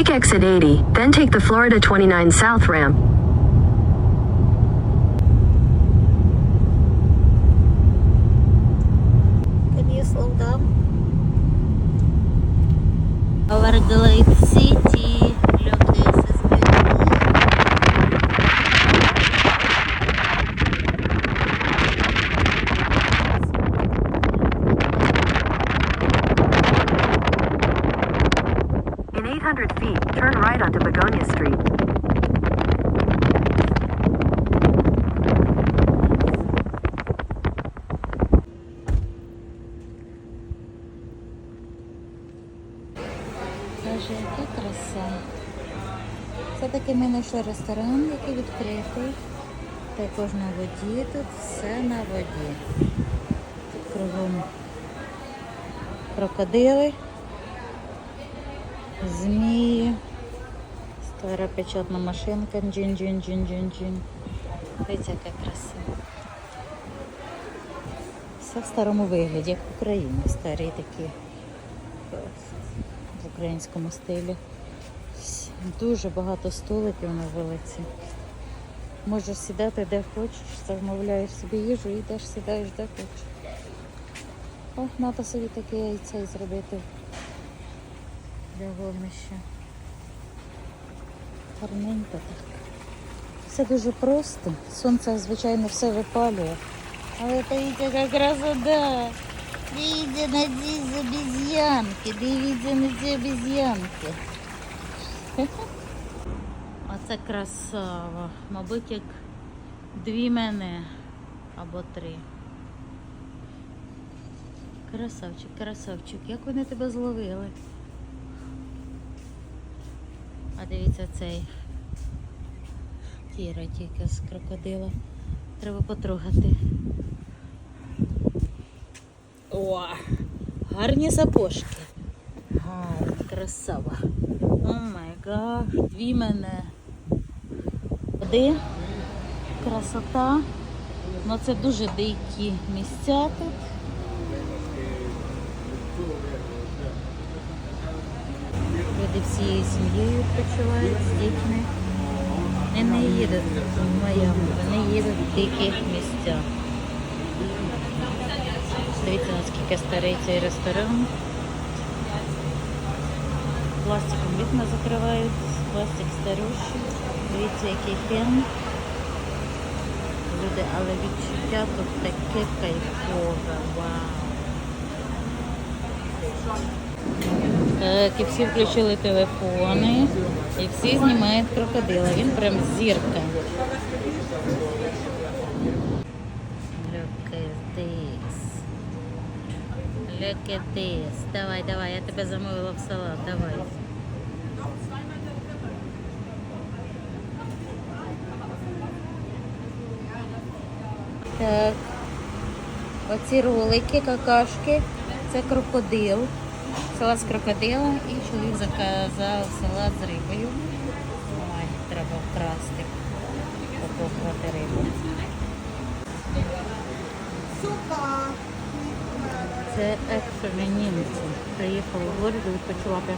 Take exit 80, then take the Florida 29 South ramp. Can you slow down? Everglade City. Look, 200 feet, turn right onto Begonia Street. Боже, яка краса. Це таки ми знайшли ресторан, який відкритий. Також на воді, тут все на воді. Тут кругом крокодили змії, стара печатна машинка, джин-джин-джин-джин-джин. Дивіться, яка краса. Все в старому вигляді, як в Україні, старі такі в українському стилі. Дуже багато столиків на вулиці. Можеш сідати де хочеш, замовляєш собі їжу і йдеш, сідаєш де хочеш. О, треба собі таке яйце зробити для вогнища. Гарненько так. Все дуже просто. Сонце, звичайно, все випалює. Але дивіться, яка красота! Дивіться на ці обезьянки, дивіться на ці обезьянки. Оце красава. Мабуть, як дві мене або три. Красавчик, красавчик, як вони тебе зловили. Дивіться цей тіра тільки з крокодила. Треба потрогати. О, гарні сапожки. Гарні, красава. О май гаш, дві мене. Води, красота. Ну це дуже дикі місця тут. Люди всією сім'єю відпочивають з дітьми. Вони не їдуть в Майами, вони їдуть в дикі місця. Дивіться, наскільки старий цей ресторан. Пластиком вікна закривають, пластик старющий. Дивіться, який фен. Люди, але відчуття тут таке кайфове. Вау. Так, і всі включили телефони. І всі знімають крокодила. Він прям зірка. Look at this. Look at this. Давай, давай, я тебе замовила в салат. Давай. Так. Оці ролики, какашки. Це крокодил. Салат з крокодила і чоловік заказав салат з рибою. Ой, треба вкрасти. Попробувати рибу. Це екстра німці. Приїхали в город відпочивати.